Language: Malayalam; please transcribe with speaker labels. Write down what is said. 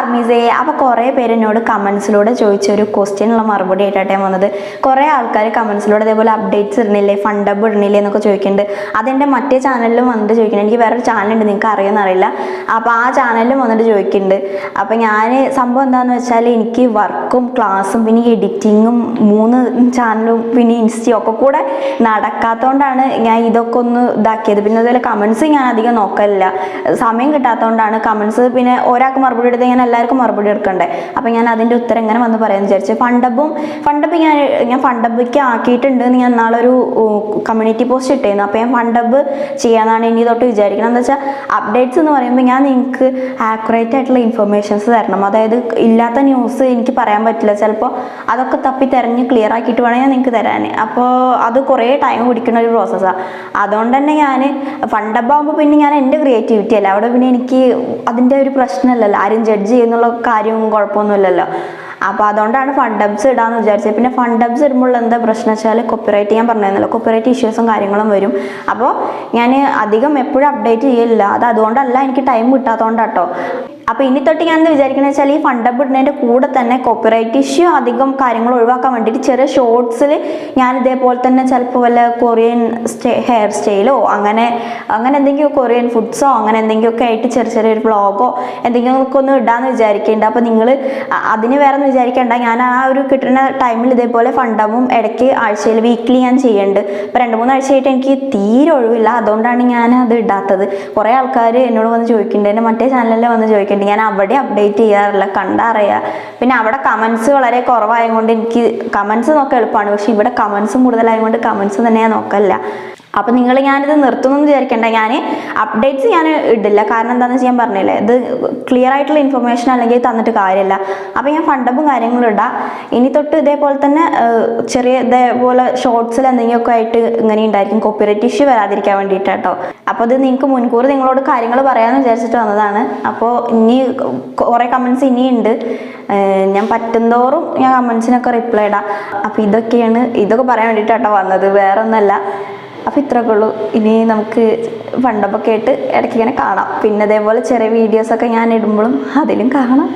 Speaker 1: ആർമീസേ അപ്പോൾ കുറേ പേര് എന്നോട് കമൻസിലൂടെ ചോദിച്ച ഒരു ക്വസ്റ്റ്യനുള്ള മറുപടി ആയിട്ടാണ് വന്നത്. കുറേ ആൾക്കാർ കമൻസിലൂടെ അതേപോലെ അപ്ഡേറ്റ്സ് ഇടുന്നില്ലേ ഫണ്ടബ് ഇടുന്നില്ലേ എന്നൊക്കെ ചോദിക്കുന്നുണ്ട്. അതെന്റെ മറ്റേ ചാനലിലും വന്നിട്ട് ചോദിക്കുന്നുണ്ട്. എനിക്ക് വേറൊരു ചാനലുണ്ട് നിങ്ങൾക്ക് അറിയുമെന്നറിയില്ല അപ്പോൾ ആ ചാനലിലും വന്നിട്ട് ചോദിക്കുന്നുണ്ട്. അപ്പോൾ ഞാൻ സംഭവം എന്താണെന്ന് വെച്ചാൽ എനിക്ക് വർക്കും ക്ലാസ്സും പിന്നെ എഡിറ്റിങ്ങും മൂന്ന് ചാനലും പിന്നെ ഇൻസ്റ്റയും ഒക്കെ കൂടെ നടക്കാത്തതുകൊണ്ടാണ് ഞാൻ ഇതൊക്കെ ഒന്ന് ഇതാക്കിയത്. പിന്നെ അതുപോലെ കമൻസ് ഞാൻ അധികം നോക്കലില്ല. സമയം കിട്ടാത്തതുകൊണ്ടാണ് കമൻസ് പിന്നെ ഒരാൾക്ക് മറുപടി എടുത്ത് ഞാൻ എല്ലാവർക്കും മറുപടി എടുക്കണ്ടേ അപ്പം ഞാൻ അതിന്റെ ഉത്തരം എങ്ങനെ വന്ന് പറയാമെന്ന് വിചാരിച്ചു. ഫണ്ടബും ഫണ്ടബ് ഞാൻ ഞാൻ ഫണ്ടബിക്ക് ആക്കിയിട്ടുണ്ട് എന്ന് ഞാൻ നാളൊരു കമ്മ്യൂണിറ്റി പോസ്റ്റ് ഇട്ടായിരുന്നു അപ്പോൾ ഞാൻ ഫണ്ടബ് ചെയ്യാന്നാണ് ഇനി തൊട്ട് വിചാരിക്കണം. എന്താ വെച്ചാൽ അപ്ഡേറ്റ്സ് എന്ന് പറയുമ്പോൾ ഞാൻ നിങ്ങൾക്ക് ആക്യുറേറ്റ് ആയിട്ടുള്ള ഇൻഫർമേഷൻസ് തരണം. അതായത് ഇല്ലാത്ത ന്യൂസ് എനിക്ക് പറയാൻ പറ്റില്ല. ചിലപ്പോൾ അതൊക്കെ തപ്പി തിരഞ്ഞ് ക്ലിയർ ആക്കിയിട്ട് വേണം ഞാൻ നിങ്ങൾക്ക് തരാൻ അപ്പോൾ അത് കുറേ ടൈം പിടിക്കുന്ന ഒരു പ്രോസസ്സാണ് അതുകൊണ്ട് തന്നെ ഞാൻ ഫണ്ടബാകുമ്പോൾ പിന്നെ ഞാൻ എന്റെ ക്രിയേറ്റിവിറ്റി അല്ല. അവിടെ പിന്നെ എനിക്ക് അതിന്റെ ഒരു പ്രശ്നമല്ലല്ലോ ആരും ജഡ്ജ് ചെയ്യുന്നുള്ള കാര്യവും കുഴപ്പമൊന്നുമില്ലല്ലോ. അപ്പോൾ അതുകൊണ്ടാണ് ഫണ്ടബ്സ് ഇടാന്ന് വിചാരിച്ചത്. പിന്നെ ഫണ്ടബ്സ് ഇടുമ്പോൾ എന്താ പ്രശ്നം വെച്ചാൽ കോപ്പിറൈറ്റ് ഞാൻ പറഞ്ഞിരുന്നല്ലോ. കോപ്പിറൈറ്റ് ഇഷ്യൂസും കാര്യങ്ങളും വരും. അപ്പോൾ ഞാൻ അധികം എപ്പോഴും അപ്ഡേറ്റ് ചെയ്യില്ല അത് അതുകൊണ്ടല്ല എനിക്ക് ടൈം കിട്ടാത്തതുകൊണ്ടാട്ടോ അപ്പോൾ ഇനി തൊട്ട് ഞാൻ എന്താ വിചാരിക്കുന്നത് വെച്ചാൽ ഈ ഫണ്ടബ് ഇടുന്നതിന്റെ കൂടെ തന്നെ കോപ്പിറൈറ്റ് ഇഷ്യൂ അധികം കാര്യങ്ങൾ ഒഴിവാക്കാൻ വേണ്ടിയിട്ട് ചെറിയ ഷോർട്സിൽ ഞാൻ ഇതേപോലെ തന്നെ ചിലപ്പോൾ വല്ല കൊറിയൻ ഹെയർ സ്റ്റൈലോ അങ്ങനെ അങ്ങനെ എന്തെങ്കിലും കൊറിയൻ ഫുഡ്സോ അങ്ങനെ എന്തെങ്കിലുമൊക്കെ ആയിട്ട് ചെറിയ ചെറിയൊരു വ്ളോഗോ എന്തെങ്കിലുമൊക്കെ ഒന്ന് ഇടാന്ന് വിചാരിക്കുന്നുണ്ട് അപ്പോൾ നിങ്ങൾ അതിന് വേറെ ഒന്നും വിചാരിക്കേണ്ട. ഞാൻ ആ ഒരു കിട്ടുന്ന ടൈമിൽ ഇതേപോലെ ഫണ്ടമും ഇടയ്ക്ക് ആഴ്ചയിൽ വീക്കിലി ഞാൻ ചെയ്യുന്നുണ്ട് ഇപ്പോൾ രണ്ട് മൂന്ന് ആഴ്ചയായിട്ട് എനിക്ക് തീരെ ഒഴിവില്ല. അതുകൊണ്ടാണ് ഞാൻ അത് ഇടാത്തത്. കുറേ ആൾക്കാർ എന്നോട് വന്ന് ചോദിക്കുന്നുണ്ട് മറ്റേ ചാനലിൽ വന്ന് ചോദിക്കുന്നുണ്ട് ഞാൻ അവിടെ അപ്ഡേറ്റ് ചെയ്യാറില്ല കണ്ടറിയുക പിന്നെ അവിടെ കമൻസ് വളരെ കുറവായതുകൊണ്ട് എനിക്ക് കമൻസ് നോക്കാൻ എളുപ്പമാണ്. പക്ഷെ ഇവിടെ കമൻസും കൂടുതലായതുകൊണ്ട് കമൻസ് തന്നെ ഞാൻ നോക്കല്ല അപ്പം നിങ്ങൾ ഞാനിത് നിർത്തുമെന്ന് വിചാരിക്കേണ്ട. ഞാൻ അപ്ഡേറ്റ്സ് ഞാൻ ഇടില്ല. കാരണം എന്താണെന്ന് വെച്ചാൽ ഞാൻ പറഞ്ഞില്ലേ ഇത് ക്ലിയർ ആയിട്ടുള്ള ഇൻഫർമേഷൻ അല്ലെങ്കിൽ തന്നിട്ട് കാര്യമില്ല അപ്പം ഞാൻ ഫണ്ടബും കാര്യങ്ങളും ഇടാം. ഇനി തൊട്ട് ഇതേപോലെ തന്നെ ചെറിയ ഇതേപോലെ ഷോർട്സിൽ എന്തെങ്കിലുമൊക്കെ ആയിട്ട് ഇങ്ങനെ ഉണ്ടായിരിക്കും കോപ്പിറൈറ്റ് ഇഷ്യൂ വരാതിരിക്കാൻ വേണ്ടിയിട്ട് കേട്ടോ അപ്പോൾ ഇത് നിങ്ങൾക്ക് മുൻകൂർ നിങ്ങളോട് കാര്യങ്ങൾ പറയാമെന്ന് വിചാരിച്ചിട്ട് വന്നതാണ്. അപ്പോൾ ഇനി കുറേ കമൻസ് ഇനിയുണ്ട്. ഞാൻ പറ്റുന്തോറും ഞാൻ കമൻസിനൊക്കെ റിപ്ലൈ ഇടാം. അപ്പോൾ ഇതൊക്കെയാണ് ഇതൊക്കെ പറയാൻ വേണ്ടിയിട്ടാട്ടോ വന്നത്. വേറെ ഒന്നല്ല അപ്പോൾ ഇത്രയൊക്കെ ഉള്ളൂ ഇനി നമുക്ക് പണ്ടൊക്കെ ആയിട്ട് ഇടയ്ക്ക് ഇങ്ങനെ കാണാം. പിന്നെ അതേപോലെ ചെറിയ വീഡിയോസൊക്കെ ഞാൻ ഇടുമ്പോഴും അതിലും കാണാം.